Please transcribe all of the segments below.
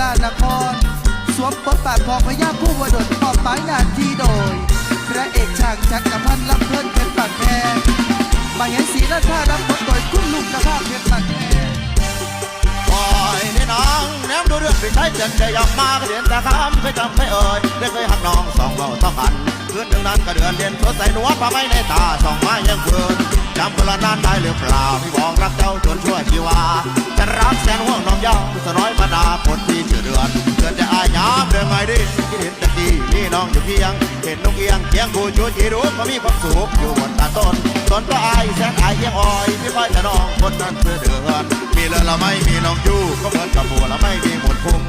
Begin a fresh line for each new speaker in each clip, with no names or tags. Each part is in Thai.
ลานคร สวมบทบาทของพญาผู้วดลมอบหมายหน้าที่โดย พระเอกช่างจักรพันธ์ลำเพลินเพชรบานแพงมาเห็นสีราชารับบทโดยคุณลุงนภาพเพชรบานแพง
ปล่อยนี่น้องแนมดูเรื่องไปใช้เจนจะอยากมาก็เรียนต่คำเคยจำไม่เอ่ยได้เคยหักน้องสองเบาต้องหันคืนหนึ่งนั้นก็เดือนเรียนสดใสหนวดผ้าไม้ในตาสองไม้ยังเกิน จำเวลานั้นได้หรือเปล่าพี่บอกรักเจ้าจนชั่วชีวา จะรักแสนห่วงน้องยาวสน้อยมาดาคนที่เชื่อเดือนเกิดจะอายยามเดินไงดิคิดเห็นตะกี้นี่น้องอยู่เพียง เห็นนกเอียงเคียงกูชูจีรู้ก็มีความสุขอยู่บนตาต้นต้นก็อายแสนอายเคียงอ้อยพี่ค่อยจะน้องคนนั้นเพื่อเดือนมีเลยเราไม่มีน้องอยู่ก็เหมือนกับบัวเราไม่มีหมดคุ้ม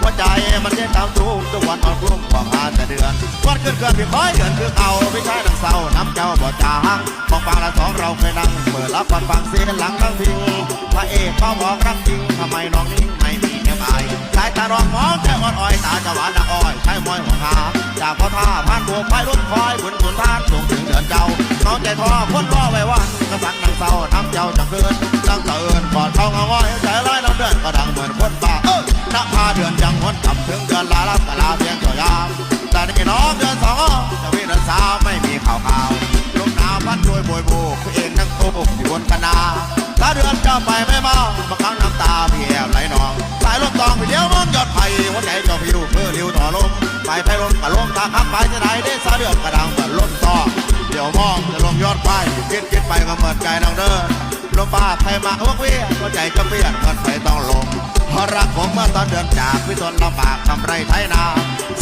หัวใจมันเยังตามทุกทุกวันออนกลุ้มความหาแต่เดือนวันเกินเกินพี่คอยเดือนคือเอาไม่ใช่นังเศร้าน้ำเจ้าบ่จางมองฟังละสองเราเคยนั่งเปิดรับฟังฟังเสียงหลังทั้งพิงพระเอกเขาบอกรักจริงทำไมน้องนิ่งไม่มีแก้มอายสายตาน้องมองใจอ่อนอ้อยตาจะหวานดักอ้อยใช้มวยหัวหาจากพ่อท่าผ่านบวไปรุ่นคอยบุญสุนทานส่งถึงเดือนเจ้าน้องใจท้อคนรอไว้วันกระสักนังเศร้าน้ำเจ้าจะเกินตั้งแต่เอินก่อนเขาเงาง้อยใจร้ายน้ำเดือนก็ดังเหมือนคนบ้า เดือนยังหวนกลับถึงเดือนลาลับกลาเพียงเจ้ายามแต่นี่น้องเดือนสองจะวิเดือนสามไม่มีข่าวข่าวลมหนาวพัดช่วยบวยโบกคือเองทั้งตู้อยู่บนคณาถ้าเดือนจะไปไม่มาบางครั้งน้ำตาพี่แอบไหลนองสายลมตองไปเลี้ยวมองยอดไผ่หัวใจเจ้าผิวเพื่อเลี้ยวต่อลมไปไผ่ลมกะลมตาคับไปจะไหนได้สาเดือนกระดังเหมือนลมตอเดี๋ยวมองจะลงยอดไผ่คิดคิดไปก็เหมือนไก่นางเดิน ลมป้าไผ่มาเวกเวียหัวใจจะเปลี่ยนเงินไฟต้องลงเพราะรักผมเมื่อตอนเดือนจากพี่ตนลำบากทำไรไถนา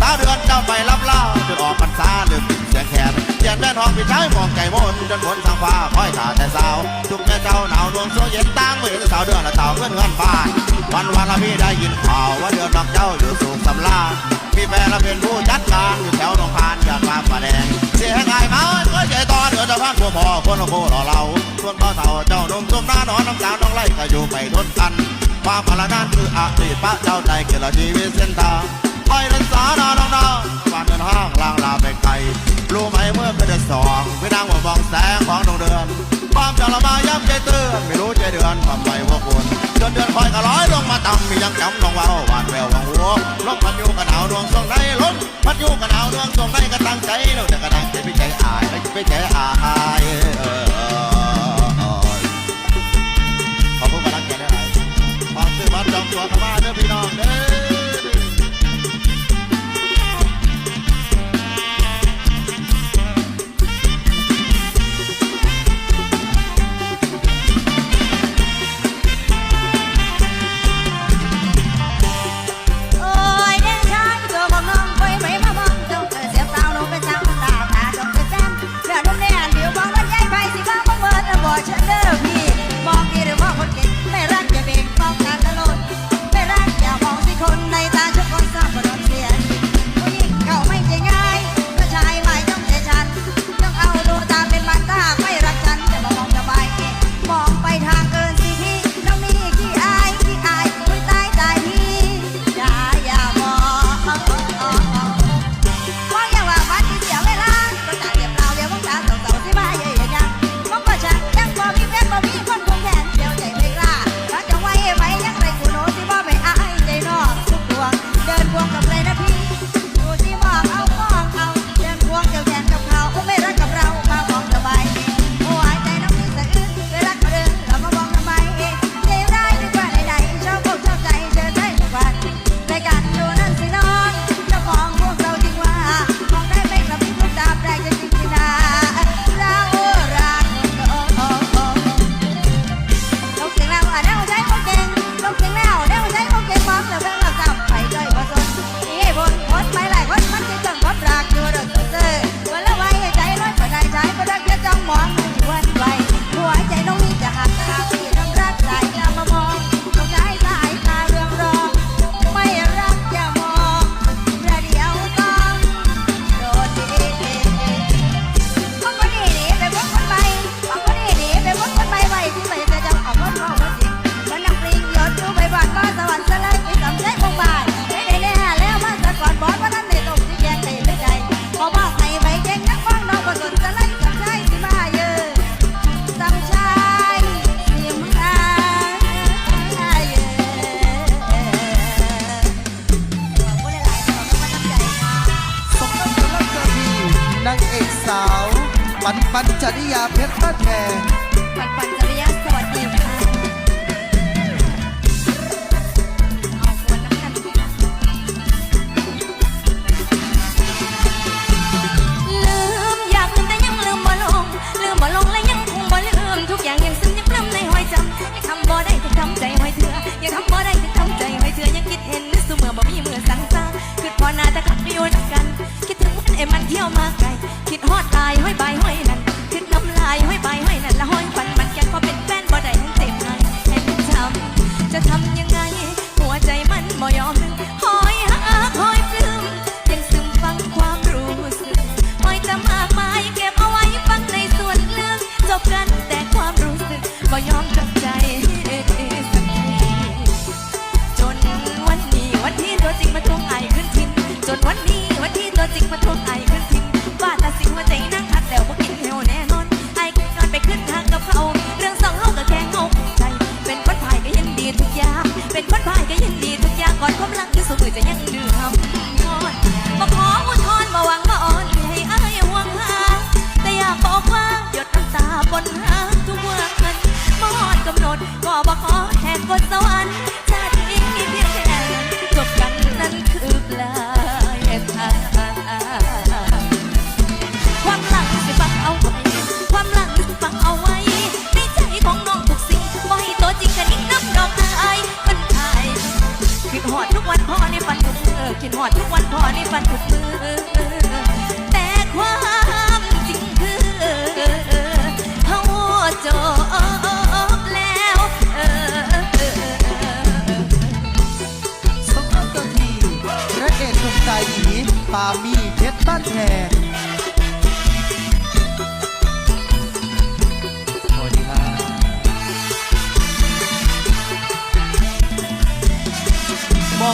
สาวเดือนเจ้าไปรับเล่าจนออกพรรษาลืมเสียงแขนเจียนแม่นห้องพี่ชายมองไก่มนจนฝนทางฟ้าคอยถาแต่สาวทุกแม่เจ้าหนาวดวงโซเย็นตั้งมือสาวเดือนละเต่าเงินเงินบ้านวันวันละพี่ได้ยินข่าวว่าเดือนดอกเจ้าอยู่สูงสำลาพี่แฟนละเป็นผู้จัดการอยู่แถวหนองพานยานฟ้าฟ้าแดงเสียงไงมาก็ใจต่อ เดือนจะพักพวกพอคนโครอเราส่วนพ่อเต่าเจ้านมส้มหน้านอนน้ำตาลน้องไล่ก็อยู่ไปทนกันความพลานั้นคืออดีตพระเจ้าใจเกลชีวิตเส้นทางคอยรักษาดาน้องดาววันเดินห้างลางลาไปไกลรู้ไหมเมื่อเป็นเดือนสองพี่นางว่ามองแสงของดวงเดือนความจะละมาย้ำใจเตือนไม่รู้ใจเดือนทำไมพวกคุณ จนเดือนคอยก็ร้อยลงมาต่ำมียังจำลองว่าหวานแวววังหัวลมพันอยู่กับหนาวดวงทรงในลมพันอยู่กับหนาวดวงทรงในก็ตั้งใจเราจะกระดังใจไม่ใจอายไม่ใจอายขอบคุณกำลังใจได้ความซื่อมันจอ
มตัวกับบ้าเด้อพี่น้องเด้
อ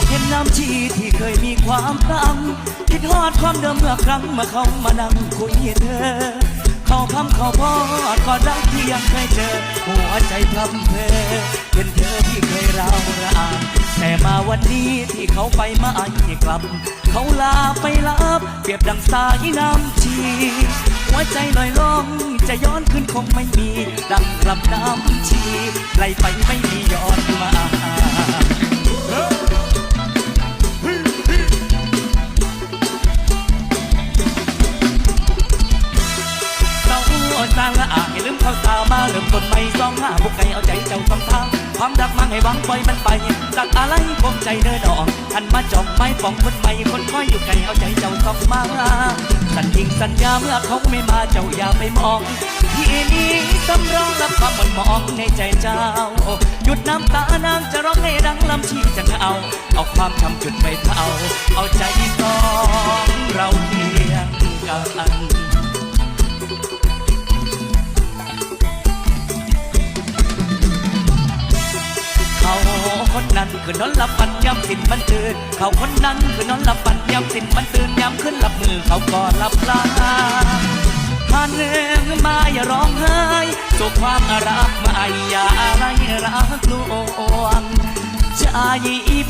เห็นน้ำชีที่เคยมีความพลังคิดฮอดความเดิมเมื่อครั้งเมื่อเขามานั่งคุยเธอ เขาคำเขาพอดกอดรักที่ยังเคยเจอ หัวใจพลัำเพอเห็นเธอที่เคยเราระอาแต่มาวันนี้ที่เขาไปมาอีกกลับ เขาลาไปลับ เปรียบดังสายน้ำชีหัวใจลอยล่องจะย้อนขึ้นคงไม่มี ดังกลับน้ำชีไหลไปไม่มีย้อนมา สร้างละอาให้ลืมเขาตามาเริ่มต้นใหม่สองห้าบุกไก่เอาใจเจ้าต้องทางความรักมันให้หวังปล่อยมันไปรักอะไรคงใจเดินออกหันมาจองไม้ปองคนใหม่คนคอยอยู่ไกลเอาใจเจ้าต้องมาสัญญิงสัญญาเมื่อเขาไม่มาเจ้าอย่าไปมองที่นี้สำรองรับความหมันมองในใจเจ้า หยุดน้ำตานางจะร้องให้ดังลำชีจะเอา เอาความทำจุดไปเผาเอาใจสองเราเพียงกัน คนนั้นคือนอนหลับฝันยามสิ้นมันตื่น เขาคนนั้นคือนอนหลับฝันยามสิ้นมันตื่นยามขึ้นหลับมือเขาก็หลับลาผ่านเรื่องมาอย่าร้องไห้สู่ความรักมาอย่าอะไรรักลวงใจ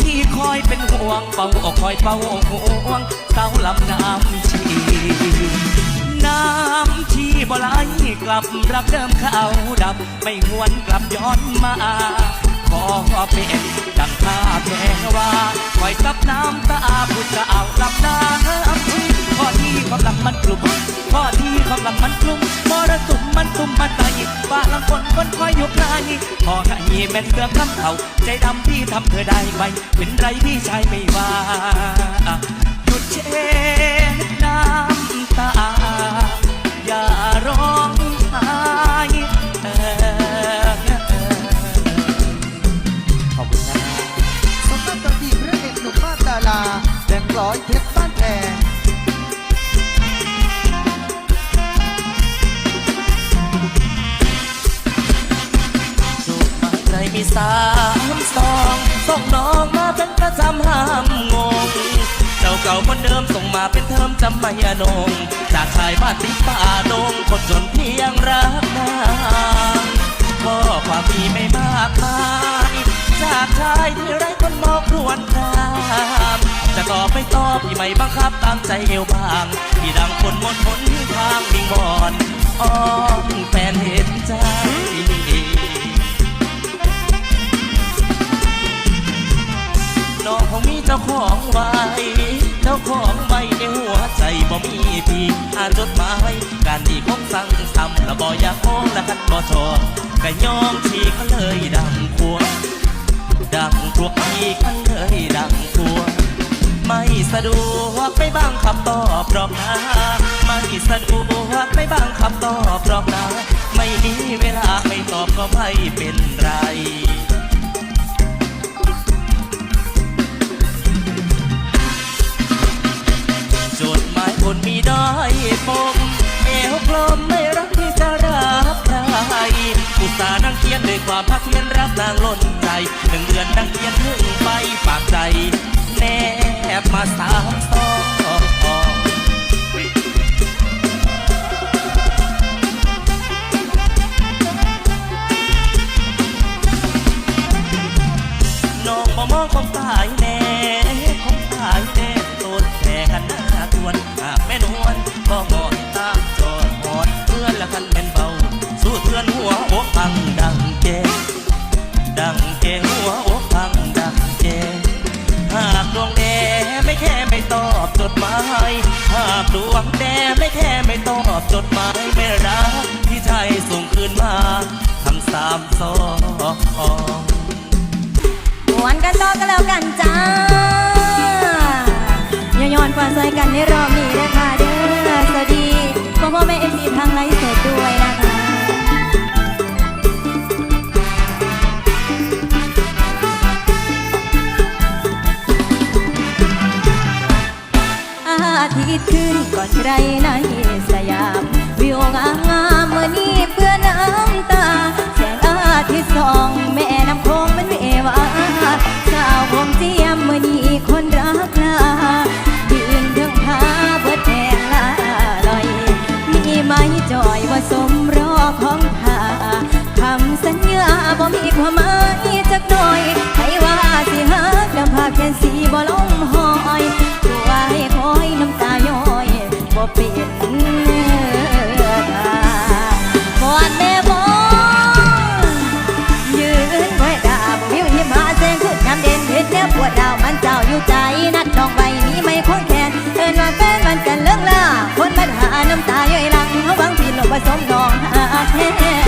พี่คอยเป็นห่วงเป่าคอยเป่าห่วงเศร้าลำน้ำชีน้ำที่บ่ไหลกลับรักเดิมเขาดับไม่หวนกลับย้อนมา ขอเป็นดังท่าแพงว่าคอยซับน้ำตาผู้สาวหลับน้ำข้อที่ความหลังมันกลุ่มข้อที่ความหลังมันกลุ่มมรสุมมันตุ่มมาใส่บ้าลังคนคนคอยยกนายขอให้แม่นเรื่องคำเขาใจดำที่ทำเธอได้ไหมเป็นไรพี่ชายไม่ว่าหยุดเช็ดน้ำ
สา
มสองส่งน้องมาเป็นประจำห้ามงงเจ้าเก่าคนเดิมส่งมาเป็นเทอมจำไม่อนงจากชายบ้านติดป่าดงคนจนเพียงรักนางพ่อความมีไม่มากมายจากชายที่ไร้คนมองรวนรามจะตอบไม่ตอบพี่ไม่บังคับตามใจเอวบางพี่ดังคนหมดหนทางวิ่งบอนอ้อมแฟนเห็นใจ น้องเขามีเจ้าของไว้ เจ้าของไว้ในหัวใจบ่มีพี่อานจดหมายการที่คงสั่งทำละบ่อยากโคงและคัดบ่ชอบกะยองทีเขาเลยดังพวงดังพวกอีกมันเลยดังพวงไม่สะดวกไม่บางขับต่อพรอบนะไม่สะดวกไม่บางขับต่อพรอบนาไม่มีเวลาไม่ตอบก็ไม่เป็นไร คนมีด้อยปกแอวกลมไม่รักที่จะรับได้อุตสาห์นั่งเคียงด้วยความภาคเพียนรับนางล่นใจหนึ่งเดือนนั่งเคียนถึงไปฝากใจ แนบมาสามส ภาพลวงแดงไม่แค่ไม่ตอบจดหมายไม่รักที่ไทยส่งคืนมาคำสามสอง
หวนกันต่อก็แล้วกันจ้าย้อนความใจกันในรอบนี้นะคะเด้อสวัสดีพ่อพ่อแม่ คิดถึงก่อนใครไหน ปวดดาวมันเจ้าอยู่ใจนัดจองไว้มีไม่คงแคนเอินว่าแฟนมันกันเลิกลาคนมันหาน้ำตาย่อยหลังเขหวังผิดหลบผสมน้องหาแท้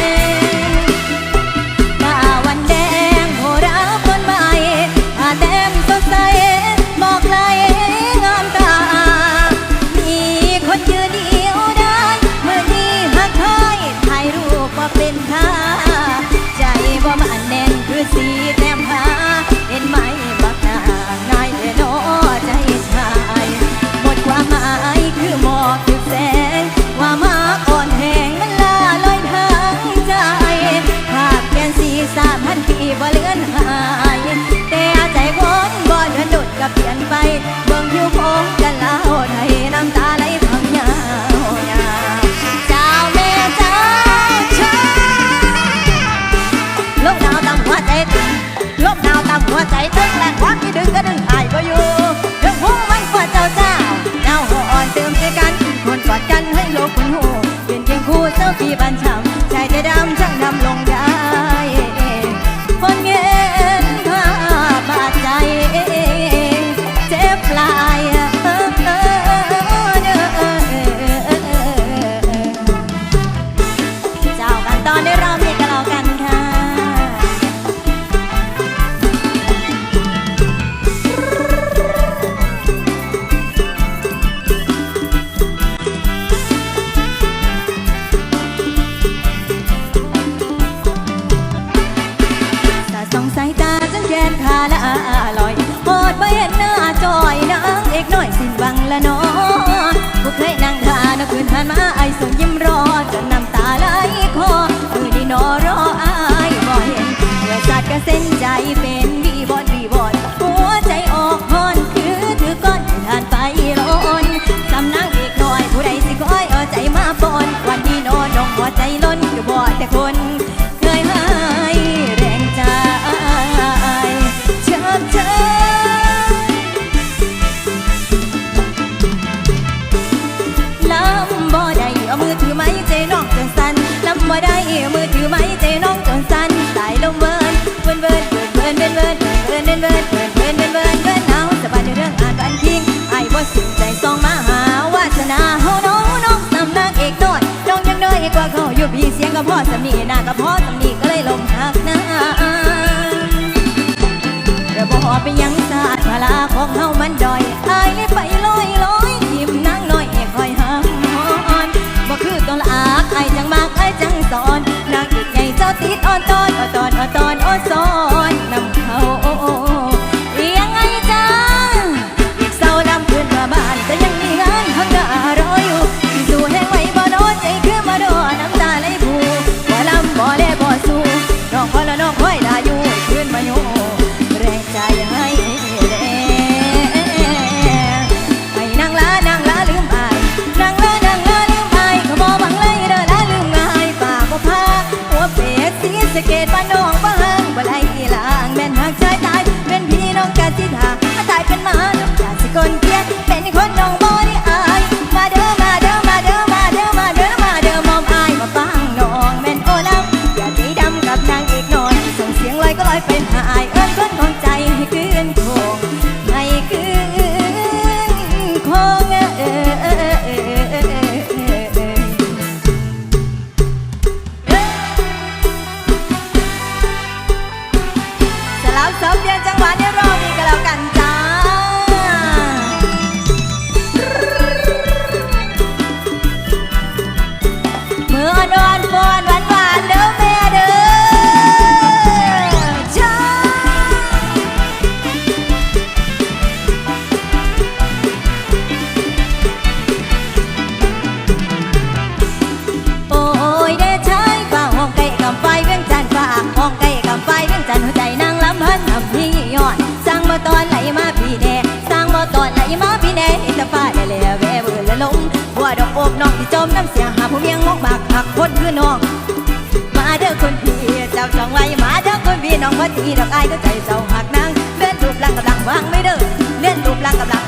ก็พ่อสำนีหน้าก็พ่อสำนีก็เลยลงหักหน้ายวบ่อไปยังสาสตร์พลาของเฮามันดอ 阳光 กับพี่ย้อนสร้างบ่ตอนไหลมาพี่แน่สร้างบ่ตอนไหลมาพี่แน่เห็ฟ่ฟ้าได้แล้วแว่เบิ่นละลมบัวดอกอบน้องที่จมน้ำเสียหาผู้เมียงงอกมากหักคนคือน้อง มาเด้อคนพี่จ้าจองไว้มาเด้อคนพี่น้องว่าทีดอกอายก็ใจเจ้าหักนางเล่นรูปลังกำลังวางไม่เด้อเล่นรูปลังกำลัง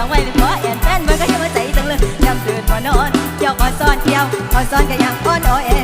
องไว้เป็นพอแอนแฟนเบิ่งก็ยังว่าใจจังเลยยำตื่นพอนอนเกี่ยวขอซ้อนเที่ยวขอซ้อนก็ยังพอนอ่อ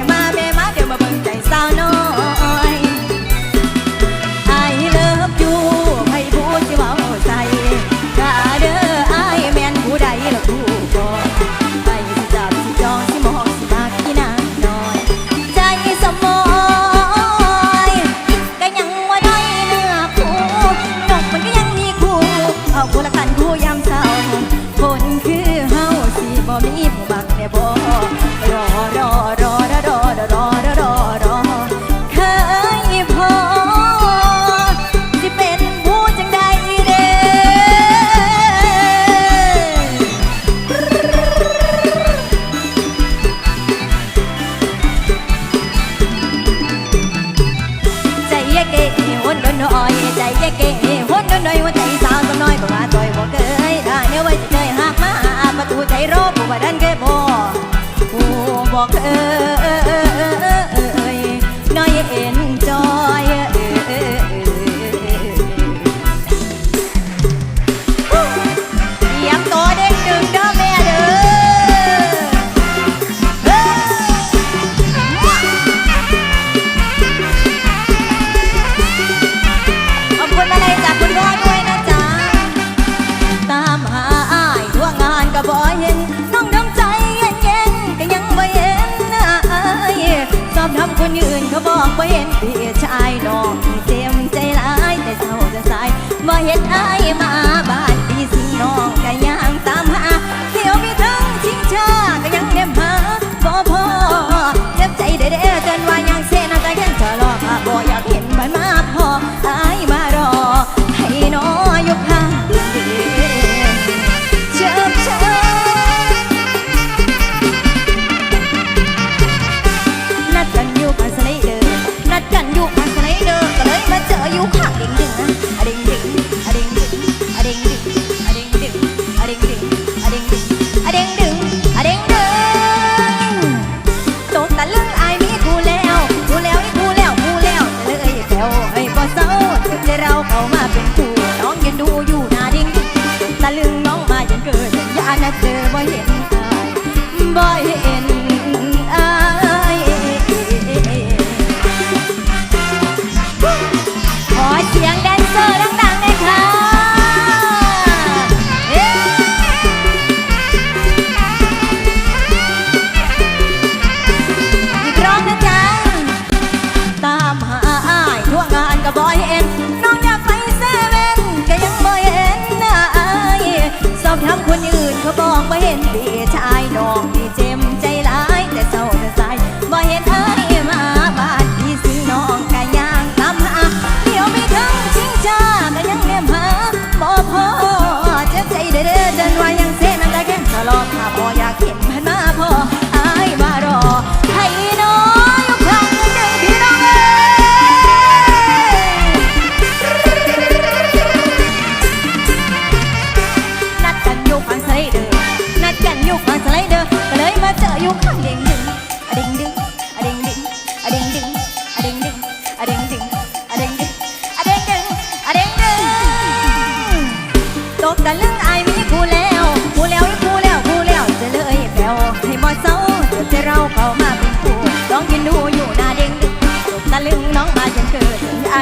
อย่าเกะคนน้อยวัวใจสาวสา
วน้อยตัวมาต่อยบ่เกยถ้าเนี่ยไว้จะเจอหักมาประตูใจรบบ่ว่าดันเคยบ่บ่เกย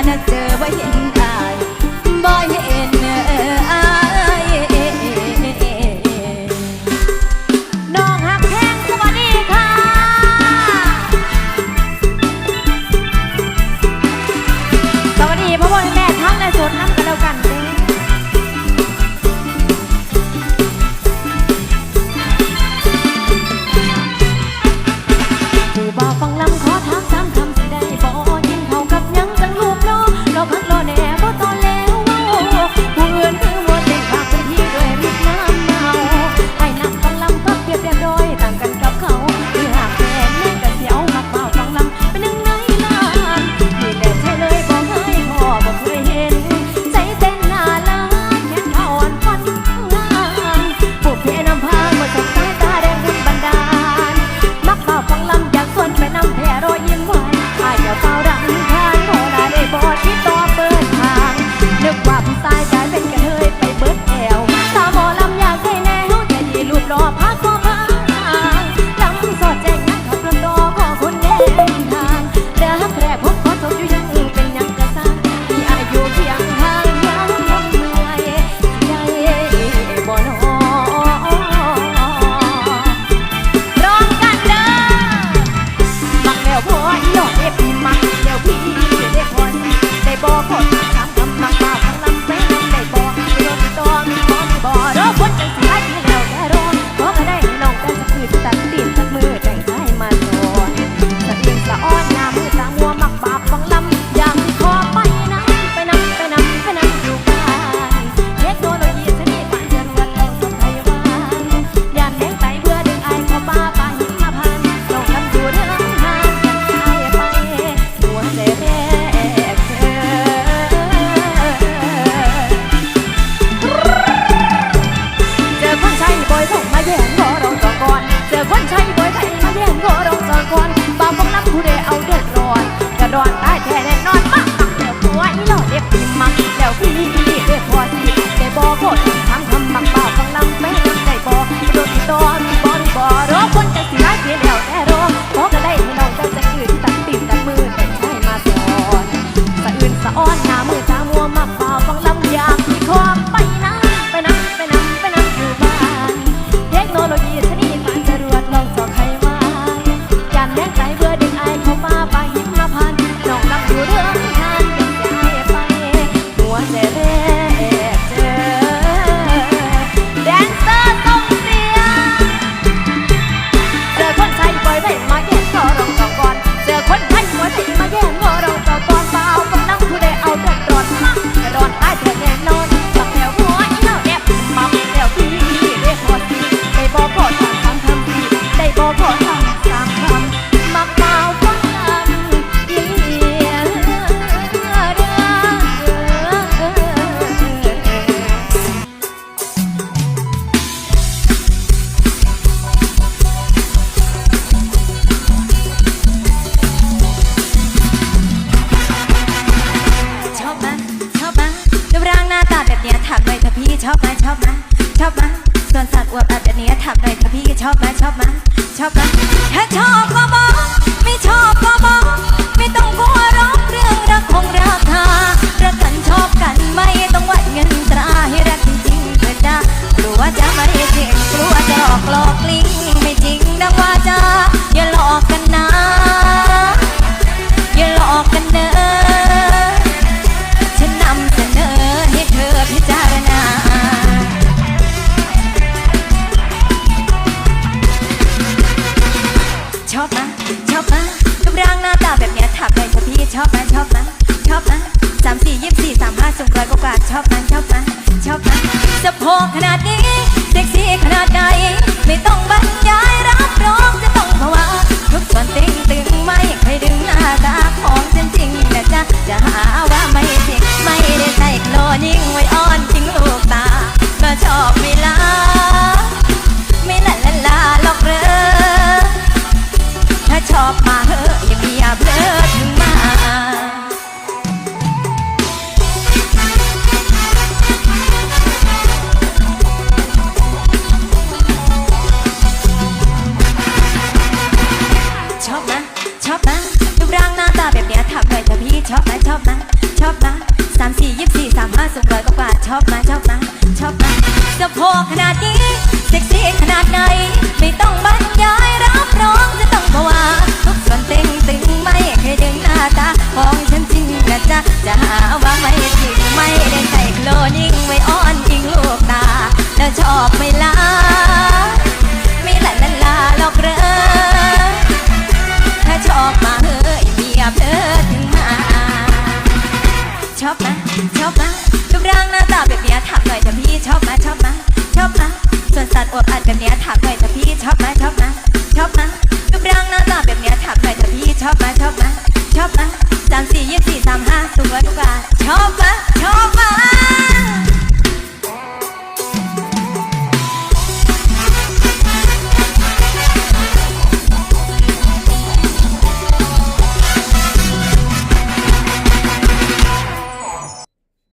นะเจอว่าเห็น
ช